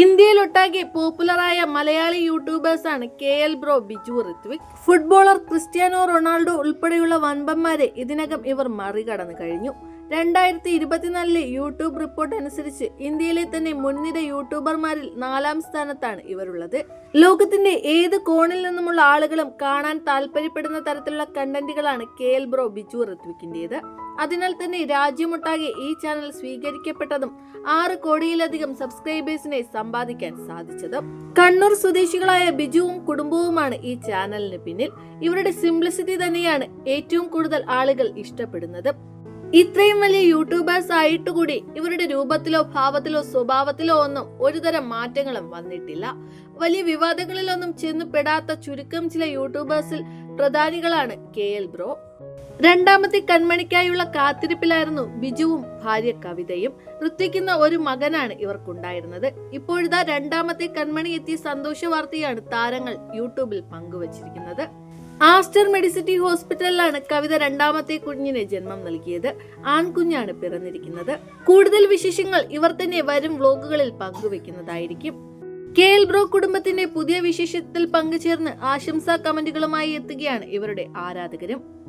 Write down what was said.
ഇന്ത്യയിലൊട്ടാകെ പോപ്പുലറായ Malayali യൂട്യൂബേഴ്സാണ് K L bro Biju Rithvik. Footballer Cristiano Ronaldo ഉൾപ്പെടെയുള്ള വൻപന്മാരെ ഇതിനകം ഇവർ മറികടന്നു കഴിഞ്ഞു. രണ്ടായിരത്തി ഇരുപത്തിനാലിലെ യൂട്യൂബ് റിപ്പോർട്ട് അനുസരിച്ച് ഇന്ത്യയിലെ തന്നെ മുൻനിര യൂട്യൂബർമാരിൽ നാലാം സ്ഥാനത്താണ് ഇവരുള്ളത്. ലോകത്തിന്റെ ഏത് കോണിൽ നിന്നുമുള്ള ആളുകളും കാണാൻ താല്പര്യപ്പെടുന്ന തരത്തിലുള്ള കണ്ടന്റുകളാണ് കെ എൽ ബ്രോ ബിജു ഋത്വിക്കിന്റെത് അതിനാൽ തന്നെ രാജ്യമൊട്ടാകെ ഈ ചാനൽ സ്വീകരിക്കപ്പെട്ടതും ആറ് കോടിയിലധികം സബ്സ്ക്രൈബേഴ്സിനെ സമ്പാദിക്കാൻ സാധിച്ചതും കണ്ണൂർ സ്വദേശികളായ ബിജുവും കുടുംബവുമാണ് ഈ ചാനലിന് പിന്നിൽ. ഇവരുടെ സിംപ്ലിസിറ്റി തന്നെയാണ് ഏറ്റവും കൂടുതൽ ആളുകൾ ഇഷ്ടപ്പെടുന്നത്. ഇത്രയും വലിയ യൂട്യൂബേഴ്സ് ആയിട്ട് കൂടി ഇവരുടെ രൂപത്തിലോ ഭാവത്തിലോ സ്വഭാവത്തിലോ ഒന്നും ഒരുതരം മാറ്റങ്ങളും വന്നിട്ടില്ല. വലിയ വിവാദങ്ങളിലൊന്നും ചെന്നു പെടാത്ത ചുരുക്കം ചില യൂട്യൂബേഴ്സിൽ പ്രധാനികളാണ് കെ എൽ ബ്രോ. രണ്ടാമത്തെ കൺമണിക്കായുള്ള കാത്തിരിപ്പിലായിരുന്നു ബിജുവും ഭാര്യ കവിതയും. ഋത്വിക്കുന്ന ഒരു മകനാണ് ഇവർക്കുണ്ടായിരുന്നത്. ഇപ്പോഴിതാ രണ്ടാമത്തെ കൺമണി എത്തിയ സന്തോഷ വാർത്തയാണ് താരങ്ങൾ യൂട്യൂബിൽ പങ്കുവച്ചിരിക്കുന്നത്. ആസ്റ്റർ മെഡിസിറ്റി ഹോസ്പിറ്റലിലാണ് കവിത രണ്ടാമത്തെ കുഞ്ഞിന് ജന്മം നൽകിയത്. ആൺകുഞ്ഞാണ് പിറന്നിരിക്കുന്നത്. കൂടുതൽ വിശേഷങ്ങൾ ഇവർ തന്നെ വരും വ്ലോഗുകളിൽ പങ്കുവെക്കുന്നതായിരിക്കും കെ എൽ ബ്രോ കുടുംബത്തിന്റെ പുതിയ വിശേഷത്തിൽ പങ്കുചേർന്ന് ആശംസാ കമന്റുകളുമായി എത്തുകയാണ് ഇവരുടെ ആരാധകരും.